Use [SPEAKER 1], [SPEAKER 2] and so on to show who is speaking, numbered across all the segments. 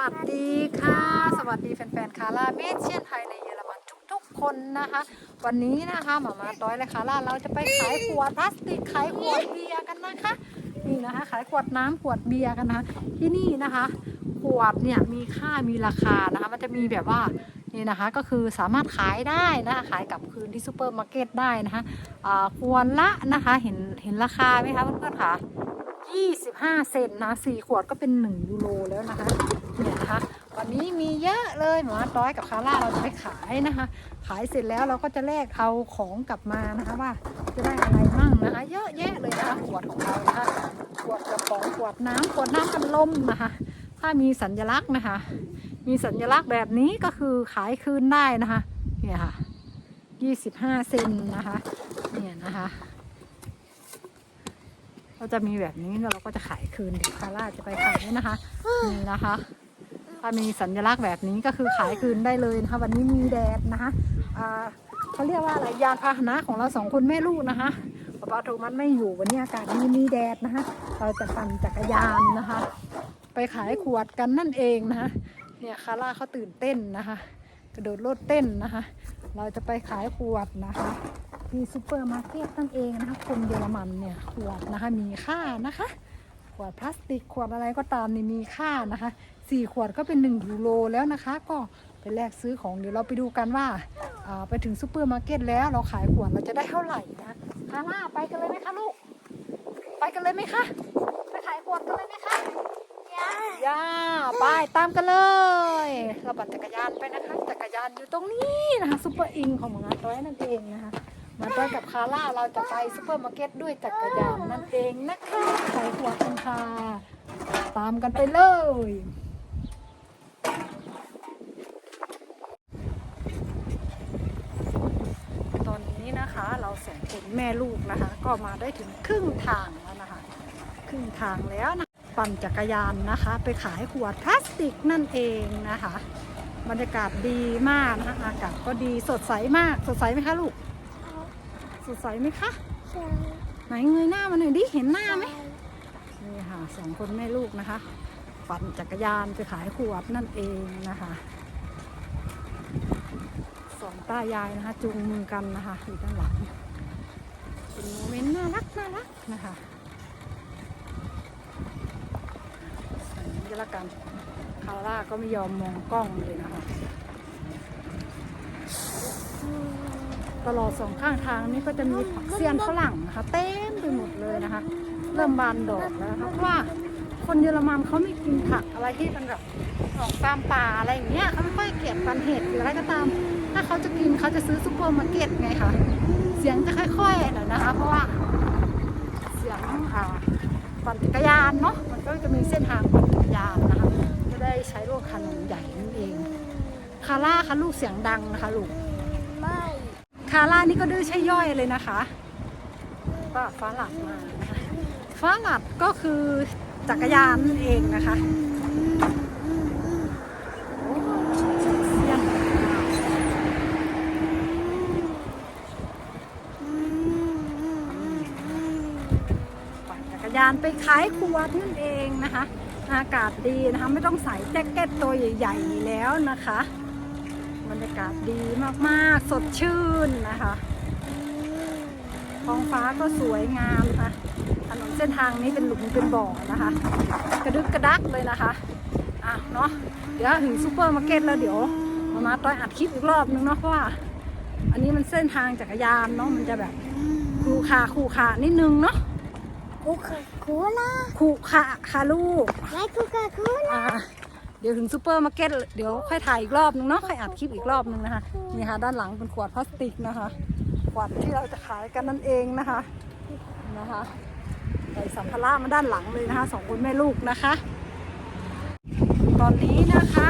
[SPEAKER 1] วัสดีค่ะ สวัสดีแฟนๆคาร่าเมเชียนไทยในเยอรมันทุกๆคนนะคะ วันนี้นะคะหมามาต้อยและคาร่าเราจะไปขายขวดพลาสติกขายขวดเบียร์กันนะคะนี่นะคะขายขวดน้ำขวดเบียร์กันนะคะที่นี่นะคะขวดเนี่ยมีค่ามีราคานะคะมันจะมีแบบว่านี่นะคะก็คือสามารถขายได้นะคะขายกลับคืนที่ซูเปอร์มาร์เก็ตได้นะคะอ่าขวดละนะคะเห็นเห็นราคาไหมคะเพื่อนๆคะ 25 เซนนะ4ขวดก็เป็น 1 ยูโรแล้วนะคะเนี่ยนะคะวันนี้มีเยอะเลยหมาต้อยกับคาร่าเราจะไปขายนะคะ ขายเสร็จแล้วเราก็จะแลกเอาของกลับมานะคะว่าจะได้อะไรมั่งนะคะ เยอะแยะเลยนะคะขวดของเรานะคะขวดกระป๋องขวดน้ำขวดน้ำกันลมนะคะ ถ้ามีสัญลักษณ์นะคะ มีสัญลักษณ์แบบนี้ก็คือขายคืนได้นะคะเนี่ยค่ะ25 เซนนะคะเนี่ยนะคะ ก็จะมีแบบนี้แล้วเราก็จะขายคืนเดี๋ยวคาร่าจะไปขายนะคะนี่นะคะ ถ้ามีสัญลักษณ์แบบนี้ก็คือขายคืนได้เลยนะคะ วันนี้มีแดดนะคะอ่าเขาเรียกว่าอะไรยานพาหนะของเราสองคนแม่ลูกนะคะป๊าป๊าโทมัสไม่อยู่วันนี้อากาศมีมีแดดนะคะเราจะปั่นจักรยานนะคะ ไปขายขวดกันนั่นเองนะคะเนี่ยคาร่าเขาตื่นเต้นนะคะ กระโดดโลดเต้นนะคะ เราจะไปขายขวดนะคะ ที่ซูเปอร์มาร์เก็ตนั่นเองนะคะคนเยอรมันเนี่ยขวดนะคะมีค่านะคะ ขวดพลาสติกขวดอะไรก็ตามนี่มีค่านะคะสี่ขวดก็เป็น1ยูโรแล้วนะคะ ก็ไปแลกซื้อของเดี๋ยวเราไปดูกันว่าอ่าไปถึงซูเปอร์มาร์เก็ตแล้วเราขายขวดเราจะได้เท่าไหร่นะฮาร่าไปกันเลยไหมคะลูก ไปกันเลยไหมคะไปขายขวดกันเลยไหมคะย่าไปตามกันเลย เราปั่นจักรยานไปนะคะ จักรยานอยู่ตรงนี้นะคะซูเปอร์อิงของหมาต้อยนั่นเองนะ มาต้อยกับคาร่าเราจะไปซูเปอร์มาร์เก็ตด้วยจักรยานนั่นเองนะคะขายขวดกันค่ะ ตามกันไปเลยตอนนี้นะคะเราสองคนแม่ลูกนะคะ ก็มาได้ถึงครึ่งทางแล้วนะคะ ครึ่งทางแล้วนะปั่นจักรยานนะคะ ไปขายขวดพลาสติกนั่นเองนะคะ บรรยากาศดีมากนะคะอากาศก็ดีสดใสมากสดใสไหมคะลูก สดใสไหมคะไหนเงยหน้ามาหน่อยดิเห็นหน้าไหมนี่ค่ะสองคนแม่ลูกนะคะ ปั่นจักรยานไปขายขวดนั่นเองนะคะสองตายายนะคะจูงมือกันนะคะอยู่ด้านหลังเป็นโมเมนต์น่ารักน่ารักนะคะอย่างนี้ก็แล้วกันคาร่าก็ไม่ยอมมองกล้องเลยนะคะ ตลอดสองข้างทางนี้ก็จะมีผักเสี้ยนฝรั่งนะคะเต็มไปหมดเลยนะคะ เริ่มบานดอกแล้วนะคะเพราะว่าคนเยอรมันเขาไม่กินผักอะไรที่มันแบบออกตามป่าอะไรอย่างเงี้ยเขาไม่ค่อยเกลียดปันเห็ดหรืออะไรก็ตาม ถ้าเขาจะกินเขาจะซื้อซุปเปอร์มาร์เก็ตไงคะเสียงจะค่อยๆหน่อยนะคะ เพราะว่าเสียงอ่าปั่นจักรยานเนาะมันก็จะมีเส้นทางปั่นจักรยานนะคะไม่ได้ใช้รถคันใหญ่นั่นเองคาร่าคะลูกเสียงดังนะคะลูกไม่ คาร่านี่ก็ดื้อใช่ย่อยเลยนะคะก็ฟ้าหลัดมานะคะฟ้าหลัดก็คือจักรยานนั่นเองนะคะโอ้เสี้ยนปั่นจักรยานไปขายขวดนั่นเองนะคะ อากาศดีนะคะ ไม่ต้องใส่แจ็คเก็ตตัวใหญ่ ๆ แล้วนะคะ บรรยากาศดีมากๆ สดชื่นนะคะท้องฟ้าก็สวยงามค่ะถนนเส้นทางนี้เป็นหลุมเป็นบ่อนะคะ กระดึกกระดักเลยนะคะอะเนาะเดี๋ยวถึงซูเปอร์มาร์เก็ตแล้วเดี๋ยวมามาต้อยอัดคลิปอีกรอบนึงเนาะเพราะว่า อันนี้มันเส้นทางจักรยานเนาะมันจะแบบคูคาคูคานิดนึงเนาะ
[SPEAKER 2] Coca-Cola.
[SPEAKER 1] คูคาคาลูก
[SPEAKER 2] Nein, Coca-Cola.
[SPEAKER 1] อ่า เดี๋ยวถึงซูเปอร์มาร์เก็ตเดี๋ยวค่อยถ่ายอีกรอบนึงเนาะค่อยอัดคลิปอีกรอบนึงนะคะนี่ค่ะด้านหลังเป็นขวดพลาสติกนะคะ ขวดที่เราจะขายกันนั่นเองนะคะนะคะใส่สัมภาระมาด้านหลังเลยนะคะสองคนแม่ลูกนะคะ ตอนนี้นะคะ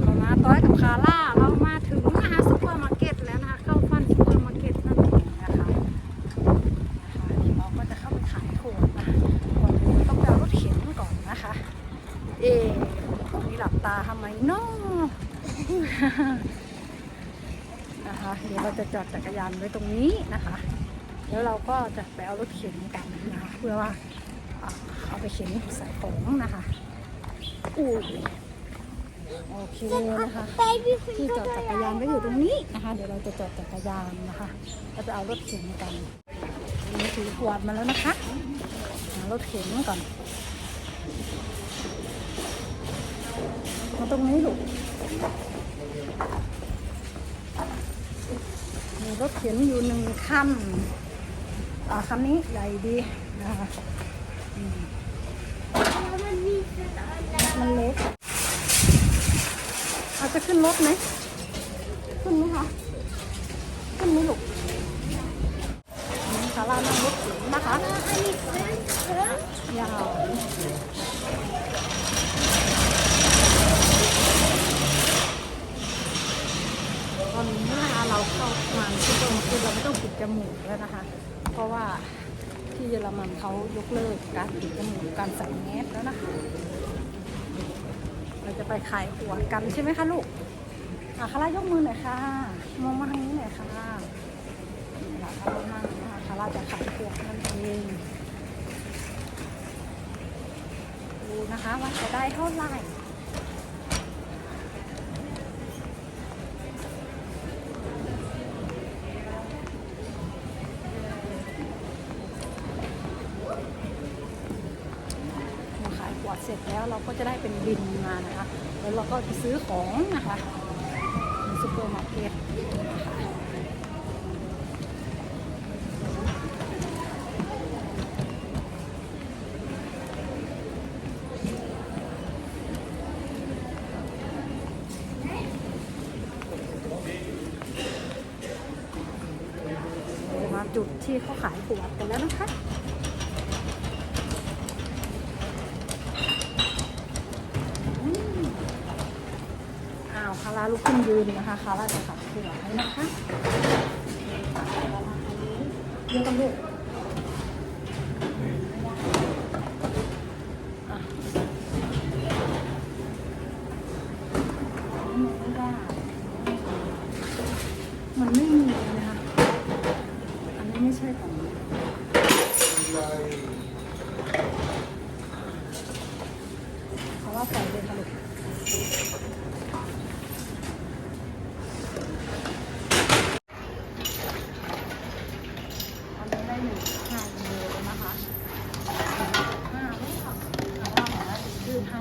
[SPEAKER 1] เรามาต้อยกับคาร่าเรามาถึงนะคะซูเปอร์มาร์เก็ตแล้วนะคะเข้าฟันซูเปอร์มาร์เก็ตนั่นเองนะคะนะคะเราก็จะเข้าไปขายขวดนะคะก่อนอื่นต้องไปเอารถเข็นก่อนนะคะ เอ๊ะตรงนี้หลับตาทำไมเนาะ นะคะ เดี๋ยวเราจะจอดจักรยานไว้ตรงนี้นะคะ แล้วเราก็จะไปเอารถเข็นกันนะคะเพื่อว่าเอาไปเข็นใส่ของนะคะอู้ยโอเคนะคะที่จอดจักรยานก็อยู่ตรงนี้นะคะ เดี๋ยวเราจะจอดจักรยานนะคะเราจะเอารถเข็นกันนี่ถือขวดมาแล้วนะคะหารถเข็นก่อนมาตรงนี้ลูก รถเข็นอยู่หนึ่งคันอ่าคันนี้ใหญ่ดีนะคะมมันเล็กอาจจะขึ้นรถไหมขึ้นไหมคะ ขึ้นไหมลูกนี่ค่ะลานนั่งรถเก๋งนะคะ ยาวต อนนี้นะคะเราเข้ามาซุปเปอร์มาร์เราไม่ต้องปิดจมูกแล้วนะคะ เพราะว่าที่เยอรมันเขายกเลิกการปิดจมูกการใส่แมสแล้วนะคะ เราจะไปขายหัวกันใช่ไหมคะลูกอะคาร่ายกมือหน่อยค่ะ มองมาทางนี้หน่อยค่ะนี่แหละคาร่านั่งนะคะคาร่าจะขายหัวนั่นเองดูนะคะว่าจะได้เท่าไหร่ เราขายขวดเสร็จแล้วเราก็จะได้เป็นบินมานะคะ แล้วเราก็ไปซื้อของนะคะในซูเปอร์มาร์เก็ตมาจุดที่เขาขายขวดกันแล้วนะคะ อ้าลุกขึ้นยืนนะคะคาร่าจะขับขวดให้นะคะเยอะกันลูกอะไม่ได้มันไม่มีนะคะ อันนี้ไม่ใช่ของเขาว่าใส่เลยค่ะลูก อันนี้ได้หนึ่งห้ากิโลนะคะห้าไม่ค่ะแต่ว่าหมอจะยืดให้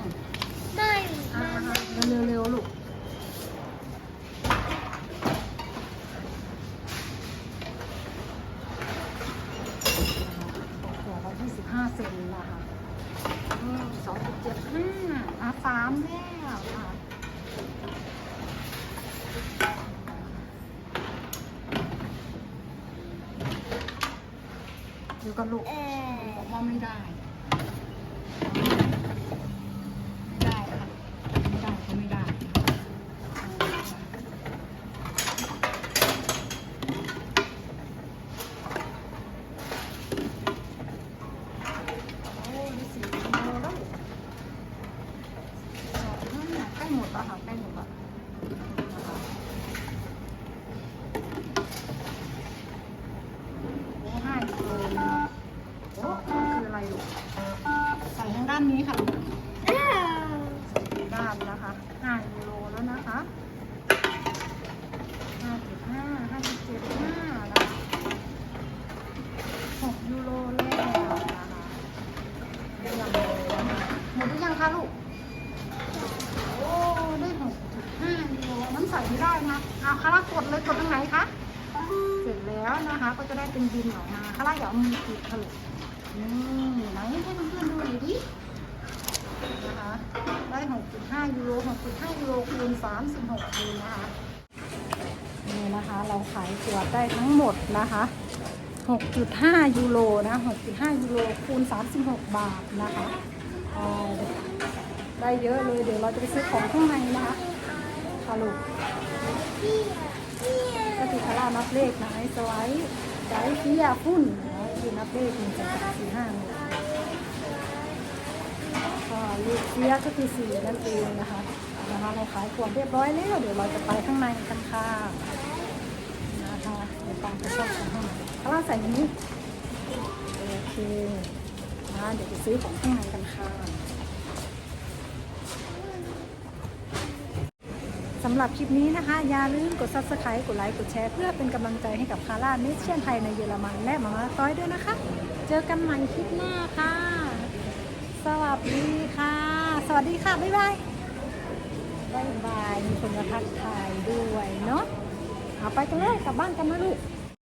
[SPEAKER 2] ไม่
[SPEAKER 1] อ่า เร็วๆเร็วๆลูกหัวละยี่สิบห้าเซนนะคะอืมสองจุดเจ็ดห้าอะสามแล้วอะเดี๋ยวก็ลูก
[SPEAKER 2] เออ
[SPEAKER 1] บอกว่าไม่ได้ ไม่ได้ค่ะไม่ได้ก็ไม่ได้โอ้ยสี่กิโลแล้วนั่นน่ะใกล้หมดแล้วค่ะใกล้หมดแล้วนะคะโอ้ห้ากิโลโอ้มันคืออะไรลูกใส่ทางด้านนี้ค่ะลูก
[SPEAKER 2] เออ
[SPEAKER 1] ด้านนะคะ5ยูโรแล้วนะคะ5.5 5.75นะคะ6ยูโรแล้วนะคะหมดยังเลยนะคะหมดหรือยังคะลูก โอ้ ได้ 6.5ยูโรน้ นะเอาคาร่ากดเลยกดตรงไหนคะเสร็จแล้วนะคะ ก็จะได้เป็นบินออกมาคาร่าอย่าเอามือปิดค่ะลูกนี่ไหนให้เพื่อนๆดูหน่อยดินะคะได้6.5ยูโร6.5ยูโรคูณ36คูณนะคะนี่นะคะ เราขายขวดได้ทั้งหมดนะคะ 6.5 ยูโรนะ 6.5 ยูโรคูณ 36 บาทนะคะได้เยอะเลย เดี๋ยวเราจะไปซื้อของข้างในนะคะค่ะลู กก็คือคารานับเลขนะไอ้สไลด์ไดเฟียพุ่นนะคือนับเลขหนึ่งสองสามสี่ห้าหกก็เลขเฟียก็คือสี่นั่นเองนะคะนะคะเราขายขวดเรียบร้อยแล้วเดี๋ยวเราจะไปข้างในกันค่ะนะคะเดี๋ยวฟังไปชอบของข้างในคาราใส่อันนี้โอเคนะเดี๋ยวไปซื้อของข้างในกันค่ะ สำหรับคลิปนี้นะคะ อย่าลืมกด subscribe กดไลค์กดแชร์เพื่อเป็นกำลังใจให้กับคาร่าเนเชียนไทยในเยอรมันและมามาต้อยด้วยนะคะ เจอกันใหม่คลิปหน้าค่ะ สวัสดีค่ะ สวัสดีค่ะ บ๊ายบาย บ๊ายบาย มีคนมาทักทายด้วยเนาะเอาไปกันเลยกลับบ้านกันนะลูก